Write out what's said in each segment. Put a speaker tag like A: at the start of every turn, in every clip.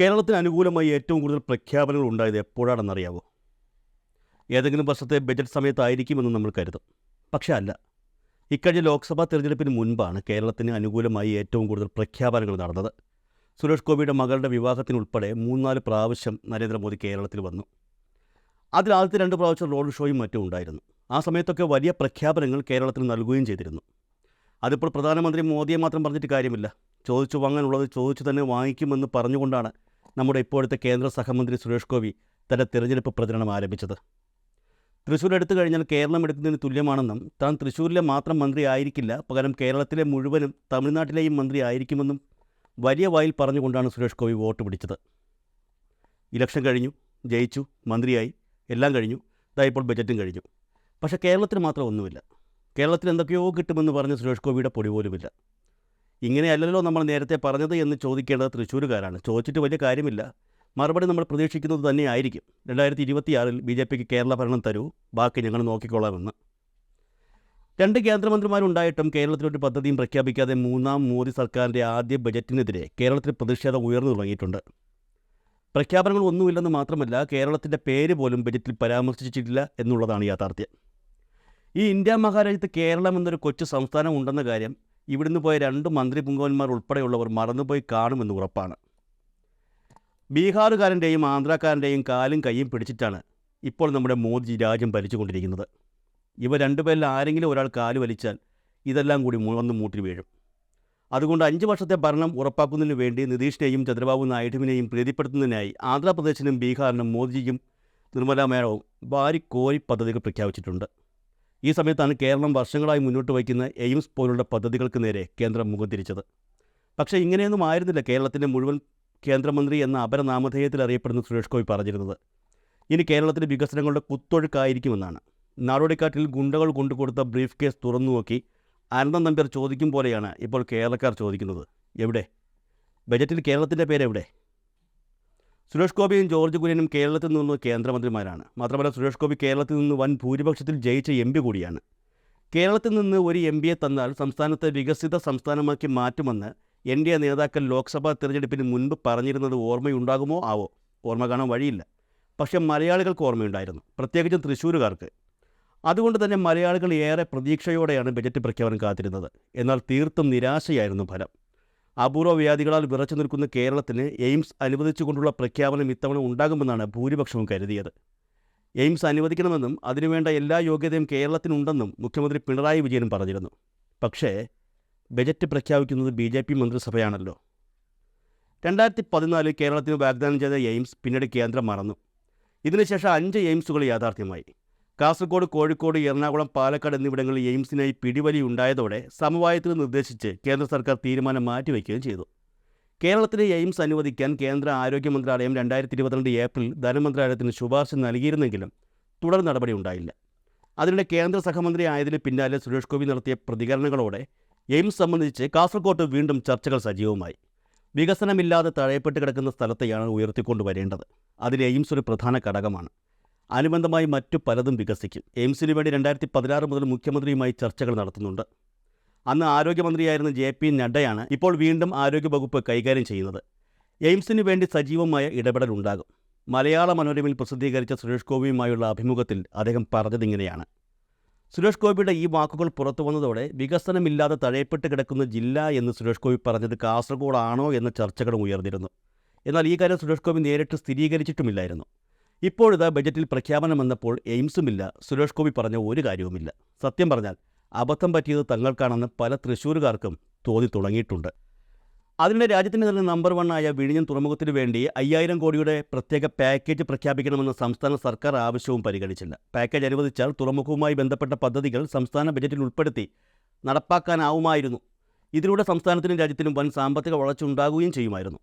A: കേരളത്തിന് അനുകൂലമായി ഏറ്റവും കൂടുതൽ പ്രഖ്യാപനങ്ങൾ ഉണ്ടായത് എപ്പോഴാണെന്നറിയാവോ? ഏതെങ്കിലും വർഷത്തെ ബജറ്റ് സമയത്തായിരിക്കുമെന്ന് നമ്മൾ കരുതും. പക്ഷേ അല്ല. ഇക്കഴിഞ്ഞ ലോക്സഭാ തെരഞ്ഞെടുപ്പിന് മുൻപാണ് കേരളത്തിന് അനുകൂലമായി ഏറ്റവും കൂടുതൽ പ്രഖ്യാപനങ്ങൾ നടന്നത്. സുരേഷ് ഗോപിയുടെ മകളുടെ വിവാഹത്തിനുൾപ്പെടെ മൂന്നാൽ പ്രാവശ്യം നരേന്ദ്രമോദി കേരളത്തിൽ വന്നു. അതിൽ ആദ്യത്തെ രണ്ട് പ്രാവശ്യം റോഡ് ഷോയും മറ്റും ഉണ്ടായിരുന്നു. ആ സമയത്തൊക്കെ വലിയ പ്രഖ്യാപനങ്ങൾ കേരളത്തിന് നൽകുകയും ചെയ്തിരുന്നു. അതിപ്പോൾ പ്രധാനമന്ത്രി മോദിയെ മാത്രം പറഞ്ഞിട്ട് കാര്യമില്ല. ചോദിച്ചു വാങ്ങാനുള്ളത് ചോദിച്ചു തന്നെ വാങ്ങിക്കുമെന്ന് പറഞ്ഞുകൊണ്ടാണ് നമ്മുടെ ഇപ്പോഴത്തെ കേന്ദ്ര സഹമന്ത്രി സുരേഷ് ഗോപി തന്റെ തിരഞ്ഞെടുപ്പ് പ്രചരണം ആരംഭിച്ചത്. തൃശ്ശൂർ എടുത്തു കഴിഞ്ഞാൽ കേരളം എടുക്കുന്നതിന് തുല്യമാണെന്നും താൻ തൃശ്ശൂരിലെ മാത്രം മന്ത്രി ആയിരിക്കില്ല പകരം കേരളത്തിലെ മുഴുവനും തമിഴ്നാട്ടിലെയും മന്ത്രി ആയിരിക്കുമെന്നും വലിയ വായിൽ പറഞ്ഞുകൊണ്ടാണ് സുരേഷ് ഗോപി വോട്ട് പിടിച്ചത്. ഇലക്ഷൻ കഴിഞ്ഞു ജയിച്ചു മന്ത്രിയായി എല്ലാം കഴിഞ്ഞു ഇതാ ഇപ്പോൾ ബജറ്റും കഴിഞ്ഞു. പക്ഷേ കേരളത്തിന് മാത്രം ഒന്നുമില്ല. കേരളത്തിൽ എന്തൊക്കെയോ കിട്ടുമെന്ന് പറഞ്ഞ സുരേഷ് ഗോപിയുടെ പൊടി പോലുമില്ല. ഇങ്ങനെയല്ലല്ലോ നമ്മൾ നേരത്തെ പറഞ്ഞത് എന്ന് ചോദിക്കേണ്ടത് തൃശ്ശൂരുകാരാണ്. ചോദിച്ചിട്ട് വലിയ കാര്യമില്ല. മറുപടി നമ്മൾ പ്രതീക്ഷിക്കുന്നത് തന്നെയായിരിക്കും. രണ്ടായിരത്തി ഇരുപത്തിയാറിൽ ബി ജെ പിക്ക് കേരള ഭരണം തരൂ. ബാക്കി ഞങ്ങൾ നോക്കിക്കൊള്ളാമെന്ന്. രണ്ട് കേന്ദ്രമന്ത്രിമാരുണ്ടായിട്ടും കേരളത്തിലൊരു പദ്ധതിയും പ്രഖ്യാപിക്കാതെ മൂന്നാം മോദി സർക്കാരിന്റെ ആദ്യ ബജറ്റിനെതിരെ കേരളത്തിൽ പ്രതിഷേധം ഉയർന്നു തുടങ്ങിയിട്ടുണ്ട്. പ്രഖ്യാപനങ്ങൾ ഒന്നുമില്ലെന്ന് മാത്രമല്ല കേരളത്തിന്റെ പേര് പോലും ബജറ്റിൽ പരാമർശിച്ചിട്ടില്ല എന്നുള്ളതാണ് യാഥാർത്ഥ്യം. ഈ ഇന്ത്യ മഹാരാജ്യത്ത് കേരളം എന്നൊരു കൊച്ചു സംസ്ഥാനം ഉണ്ടെന്ന കാര്യം ഇവിടുന്ന് പോയ രണ്ട് മന്ത്രി പുങ്കവന്മാർ ഉൾപ്പെടെയുള്ളവർ മറന്നുപോയി കാണുമെന്ന് ഉറപ്പാണ്. ബീഹാറുകാരന്റെയും ആന്ധ്രാക്കാരന്റെയും കാലും കൈയും പിടിച്ചിട്ടാണ് ഇപ്പോൾ നമ്മുടെ മോദി രാജ്യം ഭരിച്ചുകൊണ്ടിരിക്കുന്നത്. ഇവ രണ്ടുപേരിൽ ആരെങ്കിലും ഒരാൾ കാൽ വലിച്ചാൽ ഇതെല്ലാം കൂടി വന്ന് മൂട്ടി വീഴും. അതുകൊണ്ട് അഞ്ച് വർഷത്തെ ഭരണം ഉറപ്പാക്കുന്നതിന് വേണ്ടി നിതീഷിനെയും ചന്ദ്രബാബു നായിഡുവിനെയും പ്രീതിപ്പെടുത്തുന്നതിനായി ആന്ധ്രാപ്രദേശിനും ബീഹാറിനും മോദിജിയും നിർമ്മലാ മേനോവും വാരിക്കോരി പദ്ധതികൾ പ്രഖ്യാപിച്ചിട്ടുണ്ട്. ഈ സമയത്താണ് കേരളം വർഷങ്ങളായി മുന്നോട്ട് വയ്ക്കുന്ന എയിംസ് പോലുള്ള പദ്ധതികൾക്ക് നേരെ കേന്ദ്രം മുഖം തിരിച്ചത്. പക്ഷേ ഇങ്ങനെയൊന്നും ആയിരുന്നില്ല കേരളത്തിന്റെ മുഴുവൻ കേന്ദ്രമന്ത്രി എന്ന അപരനാമധേയത്തിൽ അറിയപ്പെടുന്ന സുരേഷ് ഗോപി പറഞ്ഞിരുന്നത്. ഇനി കേരളത്തിലെ വികസനങ്ങളുടെ കുത്തൊഴുക്കായിരിക്കുമെന്നാണ്. നാടോടിക്കാറ്റിൽ ഗുണ്ടകൾ കൊണ്ടുകൊടുത്ത ബ്രീഫ് കേസ് തുറന്നു നോക്കി അനന്തം നമ്പ്യാർ ചോദിക്കും പോലെയാണ് ഇപ്പോൾ കേരളക്കാർ ചോദിക്കുന്നത്. എവിടെ? ബജറ്റിൽ കേരളത്തിന്റെ പേരെവിടെ? സുരേഷ് ഗോപിയും ജോർജ് കുര്യനും കേരളത്തിൽ നിന്ന് കേന്ദ്രമന്ത്രിമാരാണ്. മാത്രമല്ല സുരേഷ് ഗോപി കേരളത്തിൽ നിന്ന് വൻ ഭൂരിപക്ഷത്തിൽ ജയിച്ച എം പി കൂടിയാണ്. കേരളത്തിൽ നിന്ന് ഒരു എം പിയെ തന്നാൽ സംസ്ഥാനത്തെ വികസിത സംസ്ഥാനമാക്കി മാറ്റുമെന്ന് എൻ ഡി എ നേതാക്കൾ ലോക്സഭാ തിരഞ്ഞെടുപ്പിന് മുൻപ് പറഞ്ഞിരുന്നത് ഓർമ്മയുണ്ടാകുമോ? ആവോ. ഓർമ്മ കാണാൻ വഴിയില്ല. പക്ഷേ മലയാളികൾക്ക് ഓർമ്മയുണ്ടായിരുന്നു. പ്രത്യേകിച്ചും തൃശ്ശൂരുകാർക്ക്. അതുകൊണ്ട് തന്നെ മലയാളികൾ ഏറെ പ്രതീക്ഷയോടെയാണ് ബജറ്റ് പ്രഖ്യാപനം കാത്തിരുന്നത്. എന്നാൽ തീർത്തും നിരാശയായിരുന്നു ഫലം. അപൂർവ വ്യാധികളാൽ വിറച്ചു നിൽക്കുന്ന കേരളത്തിന് എയിംസ് അനുവദിച്ചുകൊണ്ടുള്ള പ്രഖ്യാപനം ഇത്തവണ ഉണ്ടാകുമെന്നാണ് ഭൂരിപക്ഷവും കരുതിയത്. എയിംസ് അനുവദിക്കണമെന്നും അതിനുവേണ്ട എല്ലാ യോഗ്യതയും കേരളത്തിനുണ്ടെന്നും മുഖ്യമന്ത്രി പിണറായി വിജയനും പറഞ്ഞിരുന്നു. പക്ഷേ ബജറ്റ് പ്രഖ്യാപിക്കുന്നത് ബി ജെ പി മന്ത്രിസഭയാണല്ലോ. രണ്ടായിരത്തി പതിനാലിൽ കേരളത്തിന് വാഗ്ദാനം ചെയ്ത എയിംസ് പിന്നീട് കേന്ദ്രം മറന്നു. ഇതിനുശേഷം അഞ്ച് എയിംസുകൾ യാഥാർത്ഥ്യമായി. കാസർഗോഡ് കോഴിക്കോട് എറണാകുളം പാലക്കാട് എന്നിവിടങ്ങളിൽ എയിംസിനായി പിടിവലി ഉണ്ടായതോടെ സമവായത്തിൽ നിർദ്ദേശിച്ച് കേന്ദ്ര സർക്കാർ തീരുമാനം മാറ്റിവെക്കുകയും ചെയ്തു. കേരളത്തിലെ എയിംസ് അനുവദിക്കാൻ കേന്ദ്ര ആരോഗ്യ മന്ത്രാലയം രണ്ടായിരത്തി ഇരുപത്തിരണ്ട് ഏപ്രിൽ ധനമന്ത്രാലയത്തിന് ശുപാർശ നൽകിയിരുന്നെങ്കിലും തുടർ നടപടി ഉണ്ടായില്ല. അതിനിടെ കേന്ദ്ര സഹമന്ത്രി ആയതിന് പിന്നാലെ സുരേഷ് ഗോപി നടത്തിയ പ്രതികരണങ്ങളോടെ എയിംസ് സംബന്ധിച്ച് കാസർകോട്ട് വീണ്ടും ചർച്ചകൾ സജീവമായി. വികസനമില്ലാതെ തഴയപ്പെട്ട് കിടക്കുന്ന സ്ഥലത്തെയാണ് ഉയർത്തിക്കൊണ്ടുവരേണ്ടത്. അതിൽ എയിംസ് ഒരു പ്രധാന ഘടകമാണ്. അനുബന്ധമായി മറ്റു പലതും വികസിക്കും. എയിംസിന് വേണ്ടി രണ്ടായിരത്തി പതിനാറ് മുതൽ മുഖ്യമന്ത്രിയുമായി ചർച്ചകൾ നടത്തുന്നുണ്ട്. അന്ന് ആരോഗ്യമന്ത്രിയായിരുന്ന ജെ പി നഡ്ഡയാണ് ഇപ്പോൾ വീണ്ടും ആരോഗ്യവകുപ്പ് കൈകാര്യം ചെയ്യുന്നത്. എയിംസിന് വേണ്ടി സജീവമായ ഇടപെടൽ ഉണ്ടാകും. മലയാള മനോരമയിൽ പ്രസിദ്ധീകരിച്ച സുരേഷ് ഗോപിയുമായുള്ള അഭിമുഖത്തിൽ അദ്ദേഹം പറഞ്ഞതിങ്ങനെയാണ്. സുരേഷ് ഗോപിയുടെ ഈ വാക്കുകൾ പുറത്തു വന്നതോടെ വികസനമില്ലാതെ തഴയപ്പെട്ട് കിടക്കുന്ന ജില്ല എന്ന് സുരേഷ് ഗോപി പറഞ്ഞത് കാസർഗോഡാണോ എന്ന ചർച്ചകളും ഉയർന്നിരുന്നു. എന്നാൽ ഈ കാര്യം സുരേഷ് ഗോപി നേരിട്ട് സ്ഥിരീകരിച്ചിട്ടുമില്ലായിരുന്നു. ഇപ്പോഴിതാ ബജറ്റിൽ പ്രഖ്യാപനം വന്നപ്പോൾ എയിംസുമില്ല. സുരേഷ് ഗോപി പറഞ്ഞ ഒരു കാര്യവുമില്ല. സത്യം പറഞ്ഞാൽ അബദ്ധം പറ്റിയത് തങ്ങൾക്കാണെന്ന് പല തൃശ്ശൂരുകാർക്കും തോന്നി തുടങ്ങിയിട്ടുണ്ട്. അതിനിടെ രാജ്യത്തിന് തന്നെ നമ്പർ വൺ ആയ വിഴിഞ്ഞം തുറമുഖത്തിനു വേണ്ടി അയ്യായിരം കോടിയുടെ പ്രത്യേക പാക്കേജ് പ്രഖ്യാപിക്കണമെന്ന സംസ്ഥാന സർക്കാർ ആവശ്യവും പരിഗണിച്ചില്ല. പാക്കേജ് അനുവദിച്ചാൽ തുറമുഖവുമായി ബന്ധപ്പെട്ട പദ്ധതികൾ സംസ്ഥാന ബജറ്റിൽ ഉൾപ്പെടുത്തി നടപ്പാക്കാനാവുമായിരുന്നു. ഇതിലൂടെ സംസ്ഥാനത്തിനും രാജ്യത്തിനും വൻ സാമ്പത്തിക വളർച്ച ഉണ്ടാകുകയും ചെയ്യുമായിരുന്നു.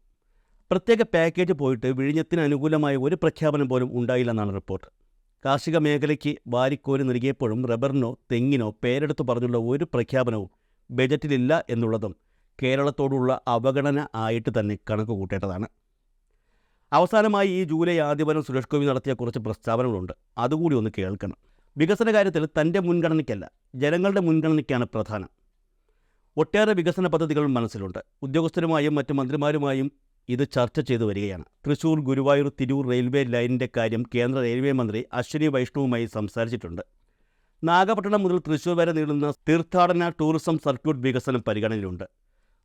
A: പ്രത്യേക പാക്കേജ് പോയിട്ട് വിഴിഞ്ഞത്തിന് അനുകൂലമായ ഒരു പ്രഖ്യാപനം പോലും ഉണ്ടായില്ലെന്നാണ് റിപ്പോർട്ട്. കാർഷിക മേഖലയ്ക്ക് വാരിക്കോരി നൽകിയപ്പോഴും റബ്ബറിനോ തെങ്ങിനോ പേരെടുത്തു പറഞ്ഞുള്ള ഒരു പ്രഖ്യാപനവും ബജറ്റിലില്ല എന്നുള്ളതും കേരളത്തോടുള്ള അവഗണന ആയിട്ട് തന്നെ കണക്ക് കൂട്ടേണ്ടതാണ്. അവസാനമായി ഈ ജൂലൈ ആദ്യപനം സുരേഷ് ഗോപി നടത്തിയ കുറച്ച് പ്രസ്താവനകളുണ്ട്. അതുകൂടി ഒന്ന് കേൾക്കണം. വികസന കാര്യത്തിൽ തന്റെ മുൻഗണനയ്ക്കല്ല ജനങ്ങളുടെ മുൻഗണനയ്ക്കാണ് പ്രധാനം. ഒട്ടേറെ വികസന പദ്ധതികൾ മനസ്സിലുണ്ട്. ഉദ്യോഗസ്ഥരുമായും മറ്റ് മന്ത്രിമാരുമായും ഇത് ചർച്ച ചെയ്തു വരികയാണ്. തൃശൂർ ഗുരുവായൂർ തിരൂർ റെയിൽവേ ലൈനിന്റെ കാര്യം കേന്ദ്ര റെയിൽവേ മന്ത്രി അശ്വിനി വൈഷ്ണവുമായി സംസാരിച്ചിട്ടുണ്ട്. നാഗപട്ടണം മുതൽ തൃശൂർ വരെ നീളുന്ന തീർത്ഥാടന ടൂറിസം സർക്യൂട്ട് വികസനം പരിഗണനയിലുണ്ട്.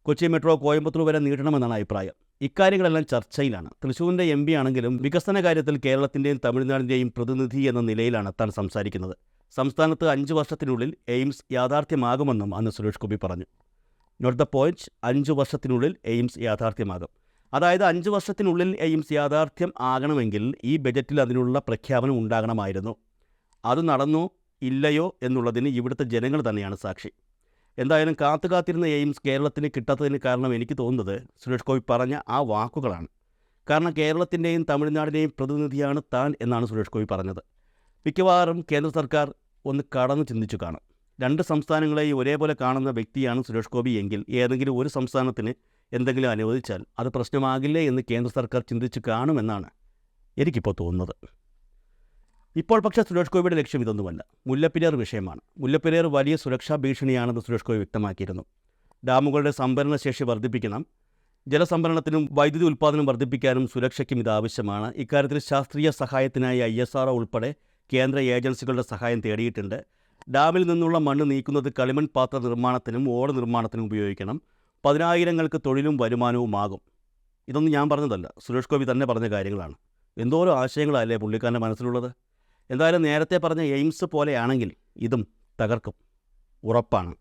A: കൊച്ചി മെട്രോ കോയമ്പത്തൂർ വരെ നീട്ടണമെന്നാണ് അഭിപ്രായം. ഇക്കാര്യങ്ങളെല്ലാം ചർച്ചയിലാണ്. തൃശൂരിന്റെ എം പി ആണെങ്കിലും വികസന കാര്യത്തിൽ കേരളത്തിന്റെയും തമിഴ്നാടിന്റെയും പ്രതിനിധി എന്ന നിലയിലാണ് താൻ സംസാരിക്കുന്നത്. സംസ്ഥാനത്ത് അഞ്ച് വർഷത്തിനുള്ളിൽ എയിംസ് യാഥാർത്ഥ്യമാകുമെന്നും അന്ന് സുരേഷ് ഗോപി പറഞ്ഞു. നോട്ട് ദ പോയിന്റ് അഞ്ച് വർഷത്തിനുള്ളിൽ എയിംസ് യാഥാർത്ഥ്യമാകും. അതായത് അഞ്ച് വർഷത്തിനുള്ളിൽ എയിംസ് യാഥാർത്ഥ്യം ആകണമെങ്കിൽ ഈ ബജറ്റിൽ അതിനുള്ള പ്രഖ്യാപനം ഉണ്ടാകണമായിരുന്നു. അത് നടന്നോ ഇല്ലയോ എന്നുള്ളതിന് ഇവിടുത്തെ ജനങ്ങൾ തന്നെയാണ് സാക്ഷി. എന്തായാലും കാത്തു കാത്തിരുന്ന എയിംസ് കേരളത്തിന് കിട്ടാത്തതിന് കാരണം എനിക്ക് തോന്നുന്നത് സുരേഷ് ഗോപി പറഞ്ഞ ആ വാക്കുകളാണ്. കാരണം കേരളത്തിന്റെയും തമിഴ്നാടിന്റെയും പ്രതിനിധിയാണ് താൻ എന്നാണ് സുരേഷ് ഗോപി പറഞ്ഞത്. മിക്കവാറും കേന്ദ്ര സർക്കാർ ഒന്ന് കടന്നു ചിന്തിച്ചു കാണും. രണ്ട് സംസ്ഥാനങ്ങളെയും ഒരേപോലെ കാണുന്ന വ്യക്തിയാണ് സുരേഷ് ഗോപി എങ്കിൽ ഏതെങ്കിലും ഒരു സംസ്ഥാനത്തിന് എന്തെങ്കിലും അനുവദിച്ചാൽ അത് പ്രശ്നമാകില്ലേ എന്ന് കേന്ദ്ര സർക്കാർ ചിന്തിച്ച് കാണുമെന്നാണ് എനിക്കിപ്പോൾ തോന്നുന്നത്. ഇപ്പോൾ പക്ഷേ സുരേഷ് ഗോപിയുടെ ലക്ഷ്യം ഇതൊന്നുമല്ല. മുല്ലപ്പെരിയാർ വിഷയമാണ്. മുല്ലപ്പെരിയാർ വലിയ സുരക്ഷാ ഭീഷണിയാണെന്ന് സുരേഷ് ഗോപി വ്യക്തമാക്കിയിരുന്നു. ഡാമുകളുടെ സംഭരണ ശേഷി വർദ്ധിപ്പിക്കണം ജലസംഭരണത്തിനും വൈദ്യുതി ഉൽപ്പാദനം വർദ്ധിപ്പിക്കാനും സുരക്ഷയ്ക്കും ഇത് ആവശ്യമാണ്. ഇക്കാര്യത്തിൽ ശാസ്ത്രീയ സഹായത്തിനായി ഐ എസ് ആർ ഉൾപ്പെടെ കേന്ദ്ര ഏജൻസികളുടെ സഹായം തേടിയിട്ടുണ്ട്. ഡാമിൽ നിന്നുള്ള മണ്ണ് നീക്കുന്നത് കളിമൺ പാത്ര നിർമ്മാണത്തിനും ഓട് നിർമ്മാണത്തിനും ഉപയോഗിക്കണം. പതിനായിരങ്ങൾക്ക് തൊഴിലും വരുമാനവുമാകും. ഇതൊന്നും ഞാൻ പറഞ്ഞതല്ല. സുരേഷ് ഗോപി തന്നെ പറഞ്ഞ കാര്യങ്ങളാണ്. എന്തോരോ ആശയങ്ങളല്ലേ പുള്ളിക്കാരന്റെ മനസ്സിലുള്ളത്? എന്തായാലും നേരത്തെ പറഞ്ഞ എയിംസ് പോലെയാണെങ്കിൽ ഇതും തകർക്കും. ഉറപ്പാണ്.